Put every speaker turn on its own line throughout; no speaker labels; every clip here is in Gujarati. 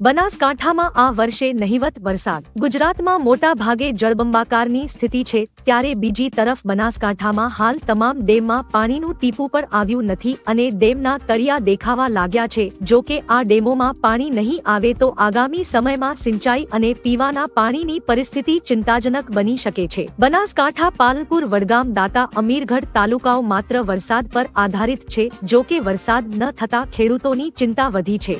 બનાસકાંઠામાં આ વર્ષે નહિવત વરસાદ. ગુજરાતમાં મોટા ભાગે જળબંબાકારની સ્થિતિ છે, ત્યારે બીજી તરફ બનાસકાંઠામાં હાલ તમામ ડેમમાં પાણીનું ટીપું પણ આવ્યું નથી અને ડેમના તળિયા દેખાવા લાગ્યા છે. જો કે આ ડેમોમાં પાણી નહીં આવે તો આગામી સમયમાં સિંચાઈ અને પીવાના પાણીની પરિસ્થિતિ ચિંતાજનક બની શકે છે. બનાસકાંઠા પાલનપુર વડગામ દાતા અમીરગઢ તાલુકાઓ માત્ર વરસાદ પર આધારિત છે, જો કે વરસાદ ન થતા ખેડૂતોની ચિંતા વધી છે.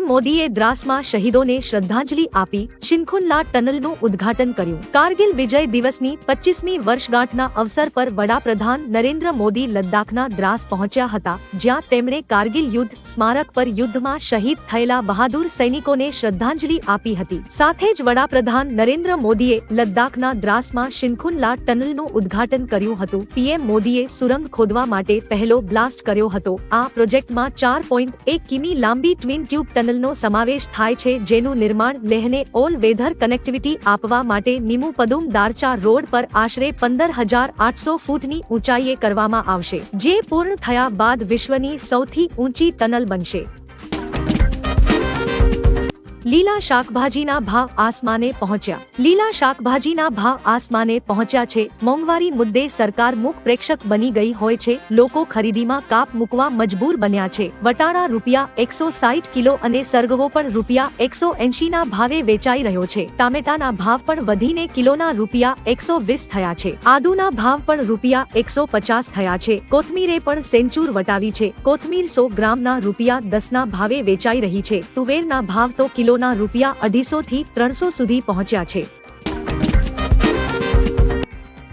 પીએમ મોદીએ દ્રાસમાં શહીદોને શ્રદ્ધાંજલિ આપી શિનખુનલા ટનલનું ઉદ્ઘાટન કર્યું. કારગિલ વિજય દિવસની પચીસમી વર્ષગાંઠના અવસર પર વડાપ્રધાન નરેન્દ્ર મોદી લદ્દાખના દ્રાસ પહોંચ્યા હતા, જ્યાં તેમણે કારગિલ યુદ્ધ સ્મારક પર યુદ્ધમાં શહીદ થયેલા બહાદુર સૈનિકોને શ્રદ્ધાંજલિ આપી હતી. સાથે જ વડાપ્રધાન નરેન્દ્ર મોદીએ લદ્દાખના દ્રાસમાં શિનખુનલા ટનલનું ઉદ્ઘાટન કર્યું હતું. પીએમ મોદીએ સુરંગ ખોદવા માટે પહેલો બ્લાસ્ટ કર્યો હતો. આ પ્રોજેક્ટમાં ચાર પોઈન્ટ એક કિમી લાંબી ટ્વિન ટ્યુબ ટનલનો સમાવેશ થાય છે, જેનું નિર્માણ લેહને ઓલ વેધર કનેક્ટિવિટી આપવા માટે નિમુ પદુમ દારચા રોડ પર આશરે પંદર હજાર આઠસો ફૂટની ઊંચાઈએ કરવામાં આવશે, જે પૂર્ણ થયા બાદ વિશ્વની સૌથી ઊંચી ટનલ બનશે. લીલા શાકભાજીના ભાવ આસમાને પહોંચ્યા. લીલા શાકભાજીના ભાવ આસમાને પહોંચ્યા છે. મોંઘવારી મુદ્દે સરકાર મુખ પ્રેક્ષક બની ગઈ હોય છે. લોકો ખરીદીમાં કાપ મૂકવા મજબૂર બન્યા છે. વટાણા રૂપિયા એકસો સાઠ કિલો અને સરગવો પણ રૂપિયા એકસો એંશી ના ભાવે વેચાઈ રહ્યો છે. ટામેટાના ભાવ પણ વધીને કિલોના રૂપિયા એકસો વીસ થયા છે. આદુના ભાવ પણ રૂપિયા એકસો પચાસ થયા છે. કોથમીરે પણ સેન્ચુર વટાવી છે. કોથમીર સો ગ્રામના રૂપિયા દસના ભાવે વેચાઈ રહી છે. તુવેરના ભાવ તો કિલોના રૂપિયા અઢીસો થી ત્રણસો સુધી પહોંચ્યા છે.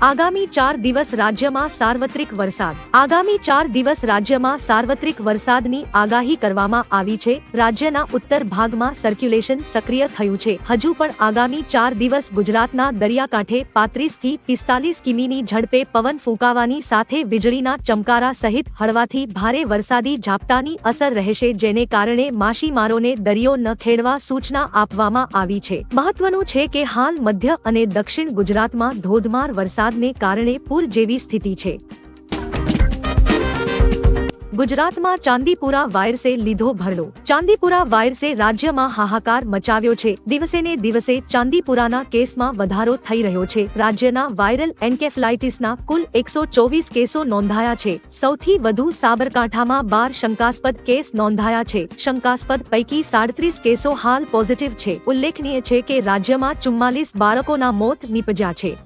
આગામી ચાર દિવસ રાજ્યમાં સાર્વત્રિક વરસાદ. આગામી ચાર દિવસ રાજ્યમાં સાર્વત્રિક વરસાદની આગાહી કરવામાં આવી છે. રાજ્યના ઉત્તર ભાગમાં સર્ક્યુલેશન સક્રિય થયું છે. હજુ પણ આગામી ચાર દિવસ ગુજરાતના દરિયાકાંઠે પાંત્રીસથી પિસ્તાલીસ કિમીની ઝડપે પવન ફૂંકાવાની સાથે વીજળીના ચમકારા સહિત હળવાથી ભારે વરસાદી ઝાપટાની અસર રહેશે, જેને કારણે માછીમારોને દરિયો ન ખેડવા સૂચના આપવામાં આવી છે. મહત્વનું છે કે હાલ મધ્ય અને દક્ષિણ ગુજરાતમાં ધોધમાર વરસાદને કારણે પૂર જેવી સ્થિતિ છે. ગુજરાતમાં ચાંદીપુરા વાયરસે લીધો ભરડો. ચાંદીપુરા વાયરસે રાજ્યમાં હાહાકાર મચાવ્યો છે. દિવસે ને દિવસે ચાંદીપુરાના કેસમાં વધારો થઈ રહ્યો છે. રાજ્યના વાયરલ એન્કેફલાઇટિસના કુલ એકસો ચોવીસ કેસો નોંધાયા છે. સૌથી વધુ સાબરકાંઠામાં બાર શંકાસ્પદ કેસ નોંધાયા છે. શંકાસ્પદ પૈકી સાડત્રીસ કેસો હાલ પોઝિટિવ છે. ઉલ્લેખનીય છે કે રાજ્યમાં ચુમ્માલીસ બાળકોના મોત નીપજ્યા છે.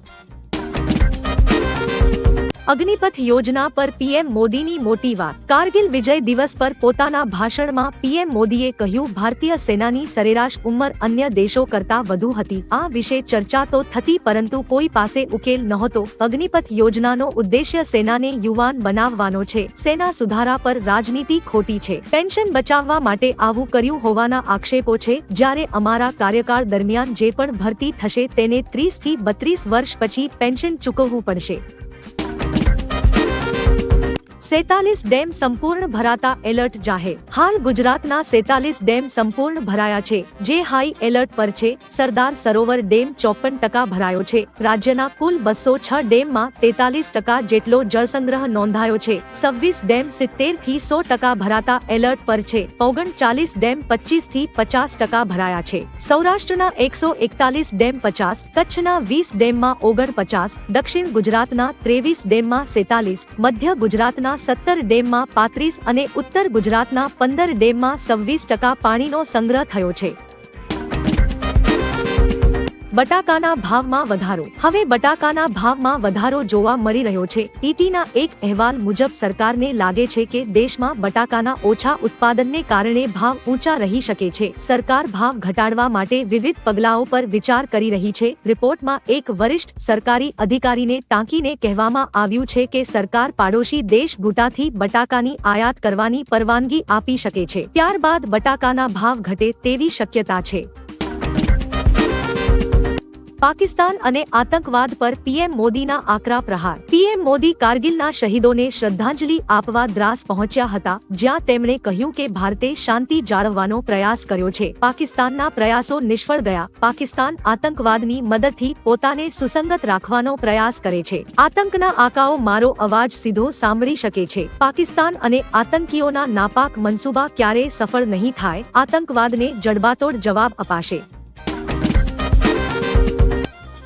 અગ્નિપથ યોજના પર પીએમ મોદીની મોટી વાત. કારગિલ વિજય દિવસ પર પોતાના ભાષણમાં પીએમ મોદીએ કહ્યું, ભારતીય સેનાની સરેરાશ ઉંમર અન્ય દેશો કરતા વધુ હતી. આ વિશે ચર્ચા તો થતી, પરંતુ કોઈ પાસે ઉકેલ નહોતો. અગ્નિપથ યોજનાનો ઉદ્દેશ્ય સેનાને યુવાન બનાવવાનો છે. સેના સુધારા પર રાજનીતિ ખોટી છે. પેન્શન બચાવવા માટે આવું કર્યું હોવાના આક્ષેપો છે. જ્યારે અમારા કાર્યકાળ દરમિયાન જે પણ ભરતી થશે, તેને ત્રીસથી બત્રીસ વર્ષ પછી પેન્શન ચૂકવવું પડશે. સેતાલીસ ડેમ સંપૂર્ણ ભરાતા એલર્ટ જાહેર હાલ ગુજરાતના સેતાલીસ ડેમ સંપૂર્ણ ભરાયા છે જે હાઈ એલર્ટ પર છે સરદાર સરોવર ડેમ ચોપન ટકા ભરાયો છે રાજ્યના કુલ બસો છ ડેમમાં તેતાલીસ ટકા જેટલો જળસંગ્રહ નોંધાયો છે છવ્વીસ ડેમ સિત્તેરથી સો ટકા ભરાતા એલર્ટ પર છે ઓગણ ચાલીસ ડેમ પચીસથી પચાસ ટકા ભરાયા છે સૌરાષ્ટ્રના એકસો એકતાલીસ ડેમ પચાસ કચ્છના વીસ ડેમમાં ઓગણપચાસ દક્ષિણ ગુજરાતના ત્રેવીસ ડેમમાં સેતાલીસ મધ્ય ગુજરાતના સત્તર ડેમમાં પાંત્રીસ અને ઉત્તર ગુજરાતના પંદર ડેમમાં સવ્વીસ ટકા પાણીનો સંગ્રહ થયો છે. બટાકાના ભાવમાં વધારો. હવે બટાકાના ભાવમાં વધારો જોવા મળી રહ્યો છે. ઈટીના એક અહેવાલ મુજબ સરકારને લાગે છે કે દેશમાં બટાકાના ઓછા ઉત્પાદનને કારણે ભાવ ઊંચા રહી શકે છે. સરકાર ભાવ ઘટાડવા માટે વિવિધ પગલાઓ પર વિચાર કરી રહી છે. રિપોર્ટમાં એક વરિષ્ઠ સરકારી અધિકારીને ટાંકીને કહેવામાં આવ્યું છે કે સરકાર પાડોશી દેશ ભૂટાથી બટાકાની આયાત કરવાની પરવાનગી આપી શકે છે. ત્યારબાદ બટાકાના ભાવ ઘટે તેવી શક્યતા છે. પાકિસ્તાન અને આતંકવાદ પર પીએમ મોદીના આકરા પ્રહાર. પીએમ મોદી કારગિલના શહીદોને શ્રદ્ધાંજલિ આપવા દ્રાસ પહોંચ્યા હતા, જ્યાં તેમણે કહ્યું કે ભારતે શાંતિ જાળવવાનો પ્રયાસ કર્યો છે. પાકિસ્તાનના પ્રયાસો નિષ્ફળ ગયા. પાકિસ્તાન આતંકવાદની મદદથી પોતાને સુસંગત રાખવાનો પ્રયાસ કરે છે. આતંકના આકાઓ મારો અવાજ સીધો સાંભળી શકે છે. પાકિસ્તાન અને આતંકીઓના નાપાક મનસૂબા ક્યારેય સફળ નહીં થાય. આતંકવાદને જડબાતોડ જવાબ અપાશે.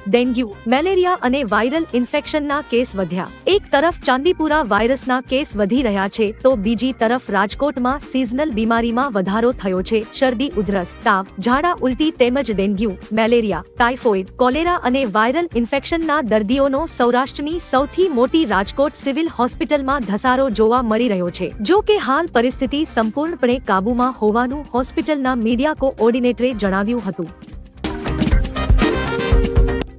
ડેન્ગ્યુ, મેલેરિયા અને વાયરલ ઇન્ફેક્શનના કેસ વધ્યા. એક તરફ ચાંદીપુરા વાયરસના કેસ વધી રહ્યા છે, તો બીજી તરફ રાજકોટમાં સિઝનલ બીમારીમાં વધારો થયો છે. શરદી, ઉધરસ, તાવ, ઝાડા ઉલટી તેમજ ડેન્ગ્યુ, મેલેરિયા, ટાઇફોઇડ, કોલેરા અને વાયરલ ઇન્ફેક્શનના દર્દીઓનો સૌરાષ્ટ્રની સૌથી મોટી રાજકોટ સિવિલ હોસ્પિટલમાં ધસારો જોવા મળી રહ્યો છે. જો કે હાલ પરિસ્થિતિ સંપૂર્ણપણે કાબૂમાં હોવાનું હોસ્પિટલના મીડિયા કોઓર્ડિનેટરે જણાવ્યું હતું.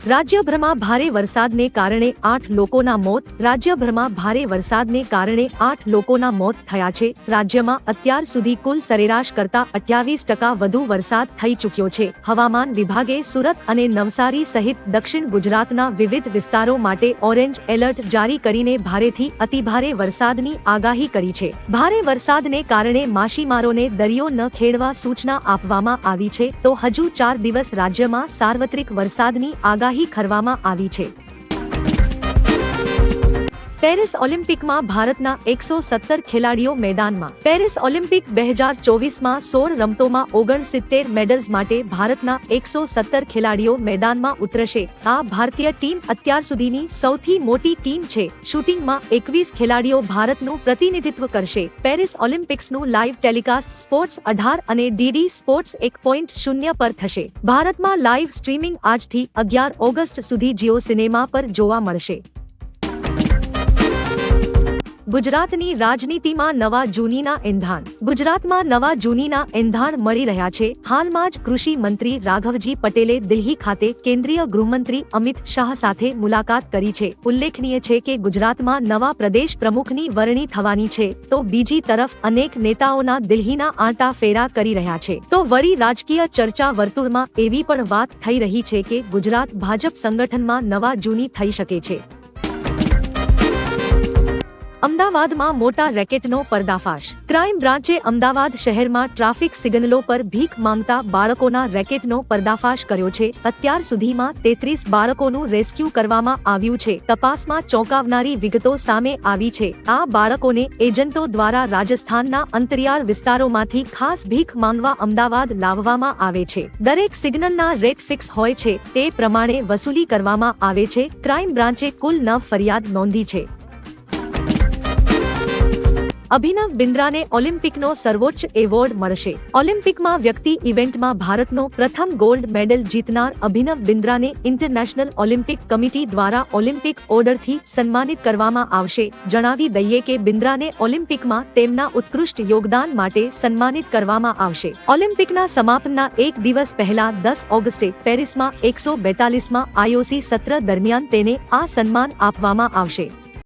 રાજ્યભરમાં ભારે વરસાદને કારણે આઠ લોકોના મોત, રાજ્યભરમાં ભારે વરસાદને કારણે આઠ લોકોના મોત થયા છે. રાજ્યમાં અત્યાર સુધી કુલ સરેરાશ કરતા અઠ્યાવીસ ટકા વધુ વરસાદ થઈ ચૂક્યો છે. હવામાન વિભાગે સુરત અને નવસારી સહિત દક્ષિણ ગુજરાતના વિવિધ વિસ્તારો માટે ઓરેન્જ એલર્ટ જારી કરીને ભારેથી અતિભારે વરસાદની આગાહી કરી છે. ભારે વરસાદને કારણે માછીમારોને દરિયો ન ખેડવા સૂચના આપવામાં આવી છે તો હજુ ચાર દિવસ રાજ્યમાં સાર્વત્રિક વરસાદની આગાહી કરવામાં આવી છે. પેરિસ ઓલિમ્પિકમાં ભારતના એકસો સત્તર ખેલાડીઓ મેદાનમાં. પેરિસ ઓલિમ્પિક બે હજાર ચોવીસમાં સોળ રમતોમાં ઓગણસિત્તેર મેડલ્સ માટે ભારતના એકસો સત્તર ખેલાડીઓ મેદાનમાં ઉતરશે. આ ભારતીય ટીમ અત્યાર સુધીની સૌથી મોટી ટીમ છે. શૂટિંગમાં એકવીસ ખેલાડીઓ ભારતનું પ્રતિનિધિત્વ કરશે. પેરિસ ઓલિમ્પિક્સનું લાઈવ ટેલિકાસ્ટ સ્પોર્ટ્સ અઢાર અને ડીડી સ્પોર્ટ્સ એક પોઈન્ટ શૂન્ય પર થશે. ભારતમાં લાઈવ સ્ટ્રીમિંગ આજથી અગિયાર ઓગસ્ટ સુધી જીઓ સિનેમા પર જોવા મળશે. ગુજરાતની રાજનીતિમાં નવા જૂનીના એંધાણ. ગુજરાતમાં નવા જૂનીના એંધાણ મળી રહ્યા છે. હાલમાં જ કૃષિ મંત્રી રાઘવજી પટેલે દિલ્હી ખાતે કેન્દ્રીય ગૃહમંત્રી અમિત શાહ સાથે મુલાકાત કરી છે. ઉલ્લેખનીય છે કે ગુજરાતમાં નવા પ્રદેશ પ્રમુખની વરણી થવાની છે. તો બીજી તરફ અનેક નેતાઓના દિલ્હીના આંટા ફેરા કરી રહ્યા છે. તો વળી રાજકીય ચર્ચા વર્તુળમાં એવી પણ વાત થઈ રહી છે કે ગુજરાત ભાજપ સંગઠનમાં નવા જૂની થઈ શકે છે. અમદાવાદમાં મોટા રેકેટનો પર્દાફાશ. ક્રાઇમ બ્રાન્ચે અમદાવાદ શહેરમાં ટ્રાફિક સિગ્નલો પર ભીખ માંગતા બાળકોના રેકેટનો પર્દાફાશ કર્યો છે. અત્યાર સુધીમાં તેત્રીસ બાળકોનું રેસ્ક્યુ કરવામાં આવ્યું છે. તપાસમાં ચોંકાવનારી વિગતો સામે આવી છે. આ બાળકોને એજન્ટો દ્વારા રાજસ્થાનના અંતરિયાળ વિસ્તારોમાંથી ખાસ ભીખ માંગવા અમદાવાદ લાવવામાં આવે છે. દરેક સિગ્નલના રેટ ફિક્સ હોય છે. તે પ્રમાણે વસૂલી કરવામાં આવે છે. ક્રાઇમ બ્રાન્ચે કુલ નવ ફરિયાદ નોંધી છે. અભિનવ બિન્દ્રાને ઓલિમ્પિકનો સર્વોચ્ચ એવોર્ડ મળશે. ઓલિમ્પિકમાં વ્યક્તિ ઇવેન્ટમાં ભારતનો પ્રથમ ગોલ્ડ મેડલ જીતનાર અભિનવ બિન્દ્રાને ઇન્ટરનેશનલ ઓલિમ્પિક કમિટી દ્વારા ઓલિમ્પિક ઓર્ડરથી સન્માનિત કરવામાં આવશે. જણાવી દઈએ કે બિન્દ્રાને ઓલિમ્પિકમાં તેમના ઉત્કૃષ્ટ યોગદાન માટે સન્માનિત કરવામાં આવશે. ઓલિમ્પિકના સમાપનના એક દિવસ પહેલા દસ ઓગસ્ટે પેરિસમાં એકસો બેતાલીસમાં આઈઓસી સત્ર દરમિયાન તેને આ સન્માન આપવામાં આવશે.